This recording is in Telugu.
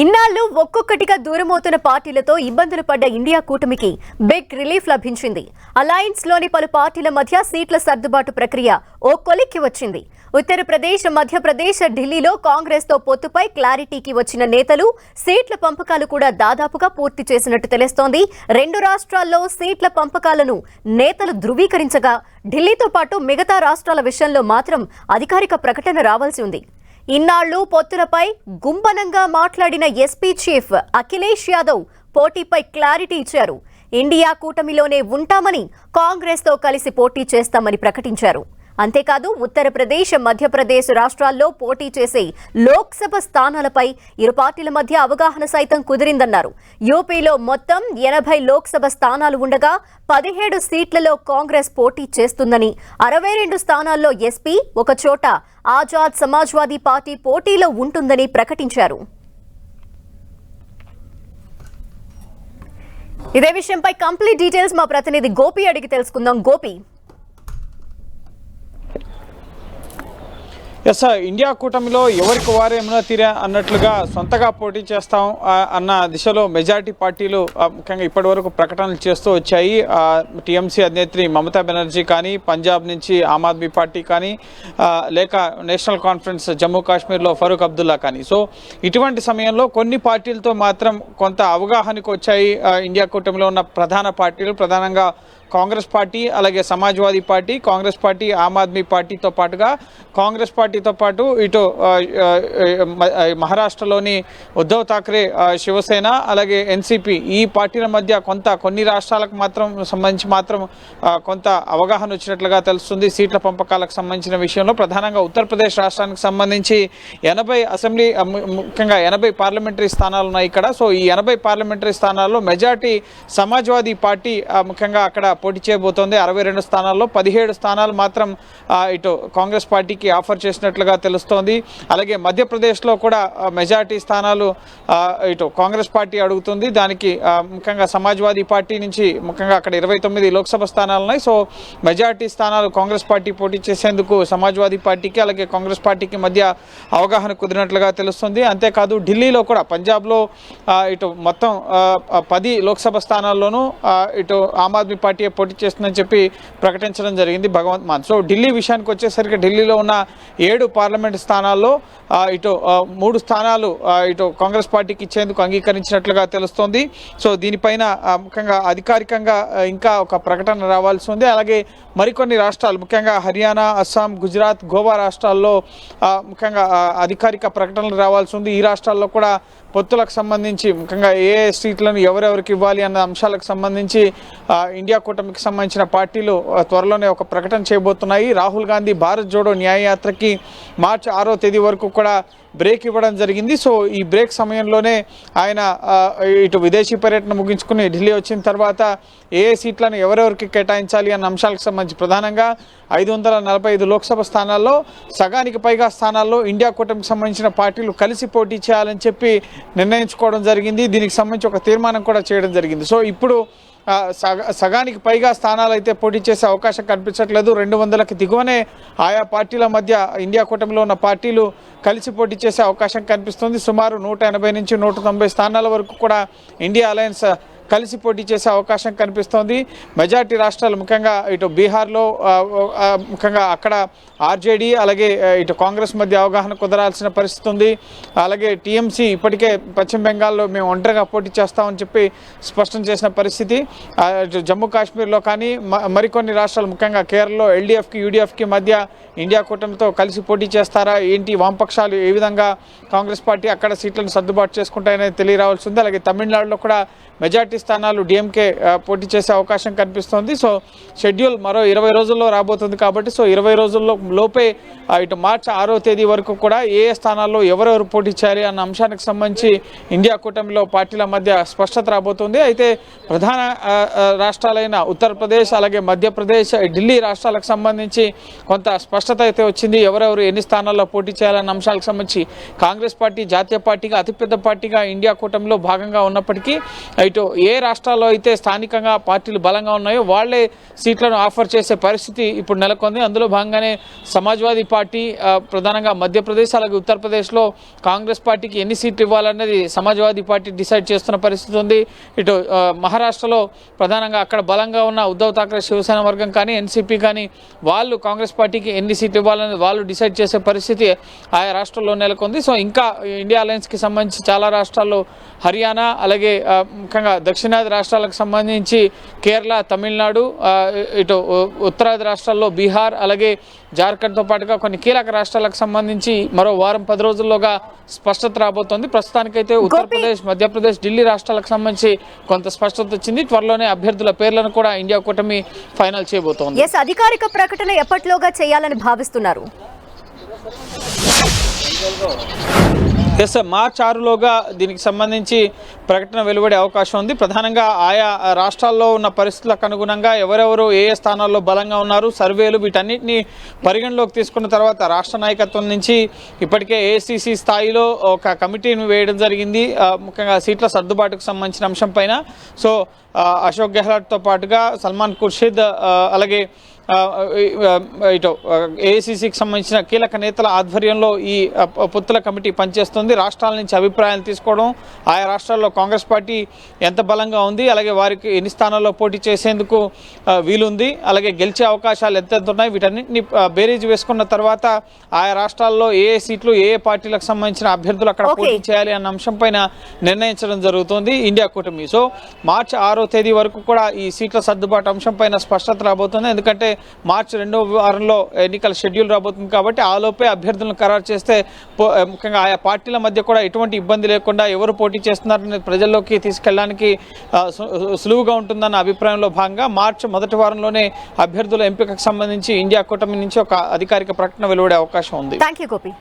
ఇన్నాళ్ళు ఒక్కొక్కటిగా దూరమవుతున్న పార్టీలతో ఇబ్బందులు పడ్డ ఇండియా కూటమికి బిగ్ రిలీఫ్ లభించింది. అలయన్స్లోని పలు పార్టీల మధ్య సీట్ల సర్దుబాటు ప్రక్రియ ఓ కొలిక్కి వచ్చింది. ఉత్తరప్రదేశ్ మధ్యప్రదేశ్ ఢిల్లీలో కాంగ్రెస్తో పొత్తుపై క్లారిటీకి వచ్చిన నేతలు సీట్ల పంపకాలు కూడా దాదాపుగా పూర్తి చేసినట్టు తెలుస్తోంది. రెండు రాష్ట్రాల్లో సీట్ల పంపకాలను నేతలు ధృవీకరించగా ఢిల్లీతో పాటు మిగతా రాష్ట్రాల విషయంలో మాత్రం అధికారిక ప్రకటన రావాల్సి ఉంది. ఇన్నాళ్ళు పొత్తులపై గుంపనంగా మాట్లాడిన ఎస్పీ చీఫ్ అఖిలేష్ యాదవ్ పోటీపై క్లారిటీ ఇచ్చారు. ఇండియా కూటమిలోనే ఉంటామని కాంగ్రెస్తో కలిసి పోటీ చేస్తామని ప్రకటించారు. అంతేకాదు ఉత్తరప్రదేశ్ మధ్యప్రదేశ్ రాష్ట్రాల్లో పోటీ చేసే లోక్సభ స్థానాలపై ఇరు పార్టీల మధ్య అవగాహన సైతం కుదిరిందన్నారు. యూపీలో మొత్తం ఎనభై లోక్సభ స్థానాలు ఉండగా పదిహేడు సీట్లలో కాంగ్రెస్ పోటీ చేస్తుందని అరవై రెండు స్థానాల్లో ఎస్పీ ఒకచోట ఆజాద్ సమాజ్వాదీ పార్టీ పోటీలో ఉంటుందని ప్రకటించారు. ఇదే విషయంపై కంప్లీట్ డీటెయిల్స్ మా ప్రతినిధి గోపి అడిగి తెలుసుకుందాం. గోపి. ఎస్ సార్ ఇండియా కూటమిలో ఎవరికి వారే ఏమైనా తీరా అన్నట్లుగా సొంతగా పోటీ చేస్తాం అన్న దిశలో మెజారిటీ పార్టీలు ముఖ్యంగా ఇప్పటి వరకు ప్రకటనలు చేస్తూ వచ్చాయి. టీఎంసీ అధినేత్రి మమతా బెనర్జీ కానీ పంజాబ్ నుంచి ఆమ్ ఆద్మీ పార్టీ కానీ లేక నేషనల్ కాన్ఫరెన్స్ జమ్మూ కాశ్మీర్లో ఫరూక్ అబ్దుల్లా కానీ. సో ఇటువంటి సమయంలో కొన్ని పార్టీలతో మాత్రం కొంత అవగాహనకు వచ్చాయి ఇండియా కూటమిలో ఉన్న ప్రధాన పార్టీలు. ప్రధానంగా కాంగ్రెస్ పార్టీ అలాగే సమాజ్వాదీ పార్టీ కాంగ్రెస్ పార్టీ ఆమ్ ఆద్మీ పార్టీతో పాటుగా కాంగ్రెస్ పార్టీతో పాటు ఇటు మహారాష్ట్రలోని ఉద్ధవ్ ఠాక్రే శివసేన అలాగే ఎన్సిపి ఈ పార్టీల మధ్య కొంత కొన్ని రాష్ట్రాలకు మాత్రం సంబంధించి మాత్రం కొంత అవగాహన వచ్చినట్లుగా తెలుస్తుంది. సీట్ల పంపకాలకు సంబంధించిన విషయంలో ప్రధానంగా ఉత్తరప్రదేశ్ రాష్ట్రానికి సంబంధించి ఎనభై అసెంబ్లీ ముఖ్యంగా ఎనభై పార్లమెంటరీ స్థానాలు ఉన్నాయి ఇక్కడ. సో ఈ ఎనభై పార్లమెంటరీ స్థానాల్లో మెజార్టీ సమాజ్వాదీ పార్టీ ముఖ్యంగా అక్కడ పోటీ చేయబోతోంది. అరవై రెండు స్థానాల్లో పదిహేడు స్థానాలు మాత్రం ఇటు కాంగ్రెస్ పార్టీకి ఆఫర్ చేసినట్లుగా తెలుస్తోంది. అలాగే మధ్యప్రదేశ్లో కూడా మెజార్టీ స్థానాలు ఇటు కాంగ్రెస్ పార్టీ అడుగుతుంది. దానికి ముఖ్యంగా సమాజ్వాదీ పార్టీ నుంచి ముఖ్యంగా అక్కడ ఇరవై తొమ్మిది లోక్సభ స్థానాలు ఉన్నాయి. సో మెజార్టీ స్థానాలు కాంగ్రెస్ పార్టీ పోటీ చేసేందుకు సమాజ్వాదీ పార్టీకి అలాగే కాంగ్రెస్ పార్టీకి మధ్య అవగాహన కుదిరినట్లుగా తెలుస్తుంది. అంతేకాదు ఢిల్లీలో కూడా పంజాబ్లో ఇటు మొత్తం పది లోక్సభ స్థానాల్లోనూ ఇటు ఆమ్ ఆద్మీ పార్టీ పోటీ చేస్తుందని చెప్పి ప్రకటించడం జరిగింది భగవంత్ మాన్. సో ఢిల్లీ విషయానికి వచ్చేసరికి ఢిల్లీలో ఉన్న ఏడు పార్లమెంట్ స్థానాల్లో ఇటు మూడు స్థానాలు ఇటు కాంగ్రెస్ పార్టీకి ఇచ్చేందుకు అంగీకరించినట్లుగా తెలుస్తోంది. సో దీనిపైన ముఖ్యంగా అధికారికంగా ఇంకా ఒక ప్రకటన రావాల్సి ఉంది. అలాగే మరికొన్ని రాష్ట్రాలు ముఖ్యంగా హర్యానా అస్సాం గుజరాత్ గోవా రాష్ట్రాల్లో ముఖ్యంగా అధికారిక ప్రకటనలు రావాల్సి ఉంది. ఈ రాష్ట్రాల్లో కూడా పొత్తులకు సంబంధించి ముఖ్యంగా ఏ సీట్లను ఎవరెవరికి ఇవ్వాలి అన్న అంశాలకు సంబంధించి ఇండియా కూటమికి సంబంధించిన పార్టీలు త్వరలోనే ఒక ప్రకటన చేయబోతున్నాయి. రాహుల్ గాంధీ భారత్ జోడో న్యాయయాత్రకి మార్చి ఆరో తేదీ వరకు కూడా బ్రేక్ ఇవ్వడం జరిగింది. సో ఈ బ్రేక్ సమయంలోనే ఆయన ఇటు విదేశీ పర్యటన ముగించుకుని ఢిల్లీ వచ్చిన తర్వాత ఏ సీట్లను ఎవరెవరికి కేటాయించాలి అన్న అంశాలకు సంబంధించి ప్రధానంగా ఐదు వందల నలభై ఐదు లోక్సభ స్థానాల్లో సగానికి పైగా స్థానాల్లో ఇండియా కూటమికి సంబంధించిన పార్టీలు కలిసి పోటీ చేయాలని చెప్పి నిర్ణయించుకోవడం జరిగింది. దీనికి సంబంధించి ఒక తీర్మానం కూడా చేయడం జరిగింది. సో ఇప్పుడు సగానికి పైగా స్థానాలు అయితే పోటీ చేసే అవకాశం కనిపించట్లేదు. రెండు వందలకి దిగువనే ఆయా పార్టీల మధ్య ఇండియా కూటమిలో ఉన్న పార్టీలు కలిసి పోటీ చేసే అవకాశం కనిపిస్తుంది. సుమారు నూట ఎనభై నుంచి నూట తొంభై స్థానాల వరకు కూడా ఇండియా అలయన్స్ కలిసి పోటీ చేసే అవకాశం కనిపిస్తోంది. మెజార్టీ రాష్ట్రాలు ముఖ్యంగా ఇటు బీహార్లో ముఖ్యంగా అక్కడ ఆర్జేడీ అలాగే ఇటు కాంగ్రెస్ మధ్య అవగాహన కుదరాల్సిన పరిస్థితి ఉంది. అలాగే టీఎంసీ ఇప్పటికే పశ్చిమ బెంగాల్లో మేము ఒంటరిగా పోటీ చేస్తామని చెప్పి స్పష్టం చేసిన పరిస్థితి. జమ్మూ కాశ్మీర్లో కానీ మ- మరికొన్ని రాష్ట్రాలు ముఖ్యంగా కేరళలో ఎల్డీఎఫ్కి యూడీఎఫ్కి మధ్య ఇండియా కూటమితో కలిసి పోటీ చేస్తారా? ఏంటి వామపక్షాలు ఏ విధంగా కాంగ్రెస్ పార్టీ అక్కడ సీట్లను సర్దుబాటు చేసుకుంటాయనేది తెలియరావాల్సి ఉంది. అలాగే తమిళనాడులో కూడా మెజార్టీ స్థానాలు డిఎంకే పోటీ చేసే అవకాశం కనిపిస్తోంది. సో షెడ్యూల్ మరో ఇరవై రోజుల్లో రాబోతుంది కాబట్టి సో ఇరవై రోజుల్లో లోపే ఇటు మార్చి ఆరో తేదీ వరకు కూడా ఏ ఏ స్థానాల్లో ఎవరెవరు పోటీ చేయాలి అన్న అంశానికి సంబంధించి ఇండియా కూటమిలో పార్టీల మధ్య స్పష్టత రాబోతుంది. అయితే ప్రధాన రాష్ట్రాలైన ఉత్తరప్రదేశ్ అలాగే మధ్యప్రదేశ్ ఢిల్లీ రాష్ట్రాలకు సంబంధించి కొంత స్పష్టత అయితే వచ్చింది. ఎవరెవరు ఎన్ని స్థానాల్లో పోటీ చేయాలన్న అంశాలకు సంబంధించి కాంగ్రెస్ పార్టీ జాతీయ పార్టీగా అతిపెద్ద పార్టీగా ఇండియా కూటమిలో భాగంగా ఉన్నప్పటికీ ఇటు ఏ రాష్ట్రాల్లో అయితే స్థానికంగా పార్టీలు బలంగా ఉన్నాయో వాళ్ళే సీట్లను ఆఫర్ చేసే పరిస్థితి ఇప్పుడు నెలకొంది. అందులో భాగంగానే సమాజ్వాదీ పార్టీ ప్రధానంగా మధ్యప్రదేశ్ అలాగే ఉత్తరప్రదేశ్లో కాంగ్రెస్ పార్టీకి ఎన్ని సీట్లు ఇవ్వాలన్నది సమాజ్వాదీ పార్టీ డిసైడ్ చేస్తున్న పరిస్థితి ఉంది. ఇటు మహారాష్ట్రలో ప్రధానంగా అక్కడ బలంగా ఉన్న ఉద్ధవ్ థాక్రే శివసేన వర్గం కానీ ఎన్సీపీ కానీ వాళ్ళు కాంగ్రెస్ పార్టీకి ఎన్ని సీట్లు ఇవ్వాలని వాళ్ళు డిసైడ్ చేసే పరిస్థితి ఆయా రాష్ట్రాల్లో నెలకొంది. సో ఇంకా ఇండియా అలయన్స్కి సంబంధించి చాలా రాష్ట్రాల్లో హర్యానా అలాగే ముఖ్యంగా దక్షిణాది రాష్ట్రాలకు సంబంధించి కేరళ తమిళనాడు ఇటు ఉత్తరాది రాష్ట్రాల్లో బీహార్ అలాగే జార్ఖండ్తో పాటుగా కొన్ని కీలక రాష్ట్రాలకు సంబంధించి మరో వారం పది రోజుల్లోగా స్పష్టత రాబోతోంది. ప్రస్తుతానికైతే ఉత్తరప్రదేశ్ మధ్యప్రదేశ్ ఢిల్లీ రాష్ట్రాలకు సంబంధించి కొంత స్పష్టత వచ్చింది. త్వరలోనే అభ్యర్థుల పేర్లను కూడా ఇండియా కూటమి ఫైనల్ చేయబోతోంది. అధికారిక ప్రకటన ఎప్పటిలోగా చేయాలని భావిస్తున్నారు? ఎస్ మార్చ్ ఆరులోగా దీనికి సంబంధించి ప్రకటన వెలువడే అవకాశం ఉంది. ప్రధానంగా ఆయా రాష్ట్రాల్లో ఉన్న పరిస్థితులకు అనుగుణంగా ఎవరెవరు ఏ ఏ స్థానాల్లో బలంగా ఉన్నారు సర్వేలు వీటన్నిటిని పరిగణలోకి తీసుకున్న తర్వాత రాష్ట్ర నాయకత్వం నుంచి ఇప్పటికే ఏసీసీ స్థాయిలో ఒక కమిటీని వేయడం జరిగింది. ముఖ్యంగా సీట్ల సర్దుబాటుకు సంబంధించిన అంశం పైన. సో అశోక్ గెహ్లాట్తో పాటుగా సల్మాన్ ఖుర్షీద్ అలాగే ఇటు ఏఐసిసికి సంబంధించిన కీలక నేతల ఆధ్వర్యంలో ఈ పొత్తుల కమిటీ పనిచేస్తుంది. రాష్ట్రాల నుంచి అభిప్రాయాలు తీసుకోవడం ఆయా రాష్ట్రాల్లో కాంగ్రెస్ పార్టీ ఎంత బలంగా ఉంది అలాగే వారికి ఎన్ని స్థానాల్లో పోటీ చేసేందుకు వీలుంది అలాగే గెలిచే అవకాశాలు ఎంత ఎంత ఉన్నాయి వీటన్నింటిని బేరీజ్ వేసుకున్న తర్వాత ఆయా రాష్ట్రాల్లో ఏ ఏ సీట్లు ఏ ఏ పార్టీలకు సంబంధించిన అభ్యర్థులు అక్కడ. పోటీ చేయాలి అన్న అంశం పైన నిర్ణయించడం జరుగుతుంది ఇండియా కూటమి. సో మార్చి ఆరో తేదీ వరకు కూడా ఈ సీట్ల సర్దుబాటు అంశం స్పష్టత రాబోతుంది. ఎందుకంటే మార్చి రెండో వారంలో ఎన్నికల షెడ్యూల్ రాబోతుంది కాబట్టి ఆలోపే అభ్యర్థులను ఖరారు చేస్తే పో- ముఖ్యంగా ఆయా పార్టీల మధ్య కూడా ఎటువంటి ఇబ్బంది లేకుండా ఎవరు పోటీ చేస్తున్నారనే ప్రజల్లోకి తీసుకెళ్ళడానికి సులువుగా ఉంటుందన్న అభిప్రాయంలో భాగంగా మార్చి మొదటి వారంలోనే అభ్యర్థుల ఎంపికకు సంబంధించి ఇండియా కూటమి నుంచి ఒక అధికారిక ప్రకటన వెలువడే అవకాశం ఉంది. Thank you Gopi